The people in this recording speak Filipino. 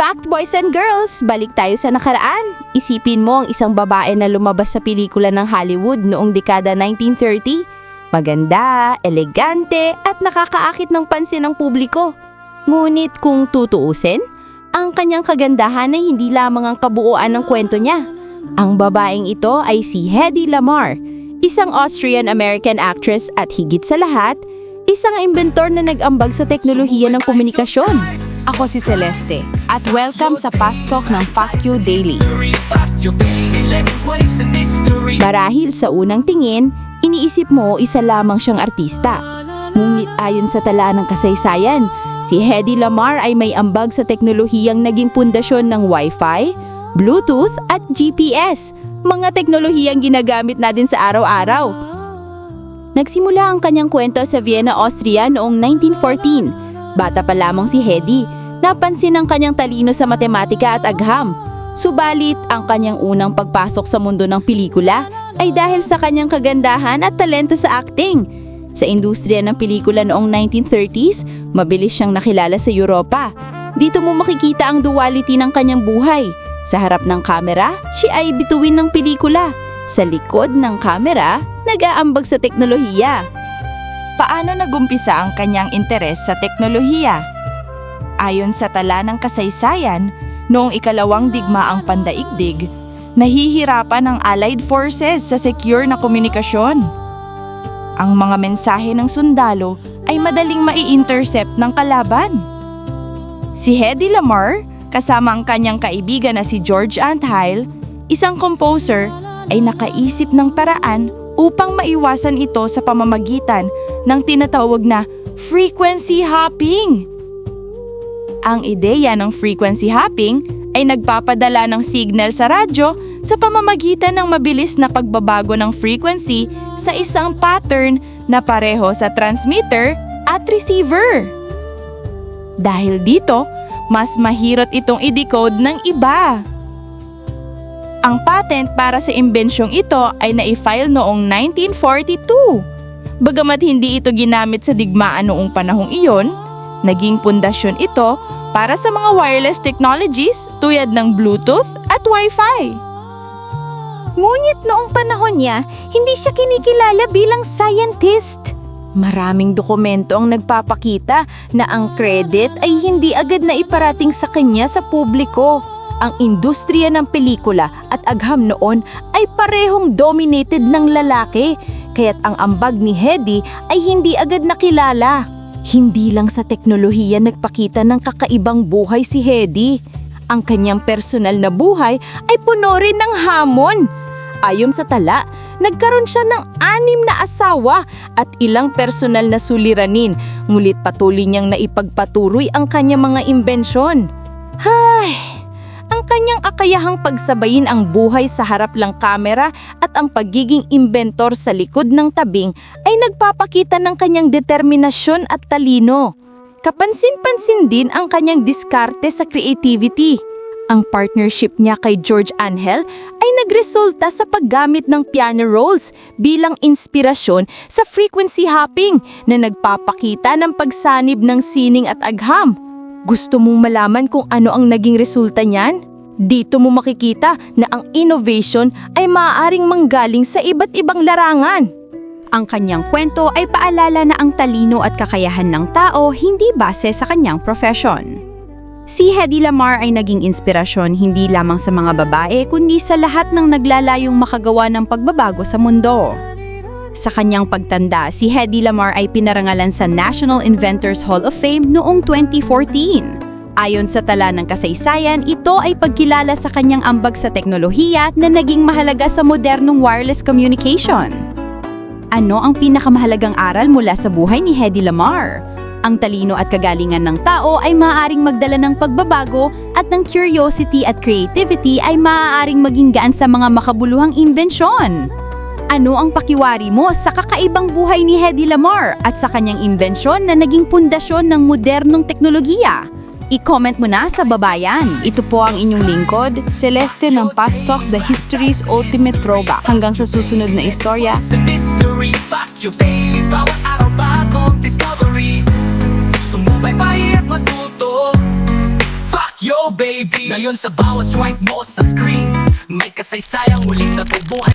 Fact boys and girls, balik tayo sa nakaraan. Isipin mo ang isang babae na lumabas sa pelikula ng Hollywood noong dekada 1930. Maganda, elegante, at nakakaakit ng pansin ng publiko. Ngunit kung tutuusin, ang kanyang kagandahan ay hindi lamang ang kabuuan ng kwento niya. Ang babaeng ito ay si Hedy Lamar, isang Austrian-American actress at higit sa lahat, isang inventor na nag-ambag sa teknolohiya ng komunikasyon. Ako si Celeste at welcome sa Fast Talk ng Fact You Daily. Marahil sa unang tingin, iniisip mo isa lamang siyang artista. Ngunit ayon sa tala ng kasaysayan, si Hedy Lamar ay may ambag sa teknolohiyang naging pundasyon ng Wi-Fi, Bluetooth at GPS, mga teknolohiyang ginagamit natin sa araw-araw. Nagsimula ang kanyang kwento sa Vienna, Austria noong 1914. Bata pa lamang si Hedy, napansin ang kanyang talino sa matematika at agham. Subalit, ang kanyang unang pagpasok sa mundo ng pelikula ay dahil sa kanyang kagandahan at talento sa acting. Sa industriya ng pelikula noong 1930s, mabilis siyang nakilala sa Europa. Dito mo makikita ang duality ng kanyang buhay. Sa harap ng kamera, siya ay bituin ng pelikula. Sa likod ng kamera, nag-aambag sa teknolohiya. Paano nagumpisa ang kanyang interes sa teknolohiya? Ayon sa tala ng kasaysayan, noong ikalawang digmaang pandaigdig, nahihirapan ang Allied Forces sa secure na komunikasyon. Ang mga mensahe ng sundalo ay madaling mai-intercept ng kalaban. Si Hedy Lamar, kasama ang kanyang kaibigan na si George Antheil, isang composer, ay nakaisip ng paraan upang maiwasan ito sa pamamagitan ng tinatawag na frequency hopping. Ang ideya ng frequency hopping ay nagpapadala ng signal sa radyo sa pamamagitan ng mabilis na pagbabago ng frequency sa isang pattern na pareho sa transmitter at receiver. Dahil dito, mas mahirot itong i-decode ng iba. Ang patent para sa imbensyong ito ay na-file noong 1942. Bagamat hindi ito ginamit sa digmaan noong panahong iyon, naging pundasyon ito para sa mga wireless technologies tulad ng Bluetooth at Wi-Fi. Ngunit noong panahon niya, hindi siya kinikilala bilang scientist. Maraming dokumento ang nagpapakita na ang credit ay hindi agad na iparating sa kanya sa publiko. Ang industriya ng pelikula at agham noon ay parehong dominated ng lalaki, kaya't ang ambag ni Hedy ay hindi agad nakilala. Hindi lang sa teknolohiya nagpakita ng kakaibang buhay si Hedy. Ang kanyang personal na buhay ay puno rin ng hamon. Ayon sa tala, nagkaroon siya ng anim na asawa at ilang personal na suliranin, ngulit patuloy niyang naipagpatuloy ang kanyang mga imbensyon. Hay, ang kanyang akayahang pagsabayin ang buhay sa harap ng kamera at ang pagiging inventor sa likod ng tabing ay nagpapakita ng kanyang determinasyon at talino. Kapansin-pansin din ang kanyang diskarte sa creativity. Ang partnership niya kay George Angel ay nagresulta sa paggamit ng piano rolls bilang inspirasyon sa frequency hopping na nagpapakita ng pagsanib ng sining at agham. Gusto mong malaman kung ano ang naging resulta niyan? Dito mo makikita na ang innovation ay maaaring manggaling sa iba't ibang larangan. Ang kanyang kwento ay paalala na ang talino at kakayahan ng tao hindi base sa kanyang profession. Si Hedy Lamar ay naging inspirasyon hindi lamang sa mga babae kundi sa lahat ng naglalayong makagawa ng pagbabago sa mundo. Sa kanyang pagtanda, si Hedy Lamar ay pinarangalan sa National Inventors Hall of Fame noong 2014. Ayon sa tala ng kasaysayan, ito ay pagkilala sa kanyang ambag sa teknolohiya na naging mahalaga sa modernong wireless communication. Ano ang pinakamahalagang aral mula sa buhay ni Hedy Lamar? Ang talino at kagalingan ng tao ay maaaring magdala ng pagbabago at ng curiosity at creativity ay maaaring maging gaan sa mga makabuluhang imbensyon. Ano ang pakiwari mo sa kakaibang buhay ni Hedy Lamar at sa kanyang imbensyon na naging pundasyon ng modernong teknolohiya? I-comment mo na sa babayan. Ito po ang inyong lingkod, Celeste ng Past Talk, The History's Ultimate Throwback. Hanggang sa susunod na istorya, The mystery fact you baby Bawat Yo baby Ngayon sa bawat swipe mo sa screen May kasaysayang muling natubuhan